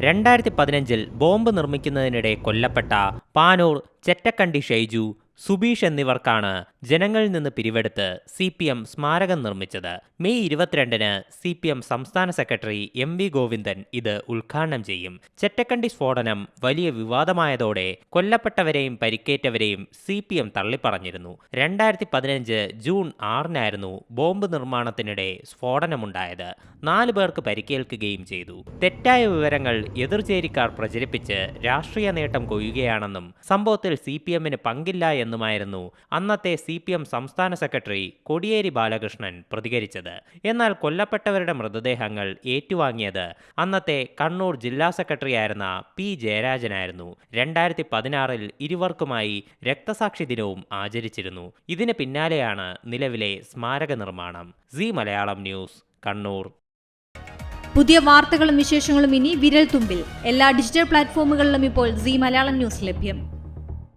രണ്ടായിരത്തി പതിനഞ്ചിൽ ബോംബ് നിർമ്മിക്കുന്നതിനിടെ കൊല്ലപ്പെട്ട പാനൂർ ചെറ്റക്കണ്ടി ഷൈജു സുബീഷ് എന്നിവർക്കാണ് ജനങ്ങളിൽ നിന്ന് പിരിവെടുത്ത് സി പി എം സ്മാരകം നിർമ്മിച്ചത്. മെയ് ഇരുപത്തിരണ്ടിന് സി പി എം സംസ്ഥാന സെക്രട്ടറി എം വി ഗോവിന്ദൻ ഇത് ഉദ്ഘാടനം ചെയ്യും. ചെറ്റക്കണ്ടി സ്ഫോടനം വലിയ വിവാദമായതോടെ കൊല്ലപ്പെട്ടവരെയും പരിക്കേറ്റവരെയും സി പി എം തള്ളിപ്പറഞ്ഞിരുന്നു. രണ്ടായിരത്തി പതിനഞ്ച് ജൂൺ ആറിനായിരുന്നു ബോംബ് നിർമ്മാണത്തിനിടെ സ്ഫോടനമുണ്ടായത്. നാല് പേർക്ക് പരിക്കേൽക്കുകയും ചെയ്തു. തെറ്റായ വിവരങ്ങൾ എതിർചേരിക്കാർ പ്രചരിപ്പിച്ച് രാഷ്ട്രീയ നേട്ടം കൊയ്യുകയാണെന്നും സംഭവത്തിൽ സി പി എമ്മിന് പങ്കില്ല എന്നുമായിരുന്നു അന്നത്തെ സി പി എം സംസ്ഥാന സെക്രട്ടറി കോടിയേരി ബാലകൃഷ്ണൻ പ്രതികരിച്ചത്. എന്നാൽ കൊല്ലപ്പെട്ടവരുടെ മൃതദേഹങ്ങൾ ഏറ്റുവാങ്ങിയത് അന്നത്തെ കണ്ണൂർ ജില്ലാ സെക്രട്ടറിയായിരുന്ന പി ജയരാജനായിരുന്നു. രണ്ടായിരത്തി പതിനാറിൽ ഇരുവർക്കുമായി രക്തസാക്ഷി ദിനവും ആചരിച്ചിരുന്നു. ഇതിന് പിന്നാലെയാണ് നിലവിലെ സ്മാരക നിർമ്മാണം. Zee Malayalam news Kannur. പുതിയ വാർത്തകളും വിശേഷങ്ങളും ഇനി വിരൽ തുമ്പിൽ എല്ലാ ഡിജിറ്റൽ പ്ലാറ്റ്ഫോമുകളിലും ഇപ്പോൾ സി മലയാളം ന്യൂസ് ലഭ്യം.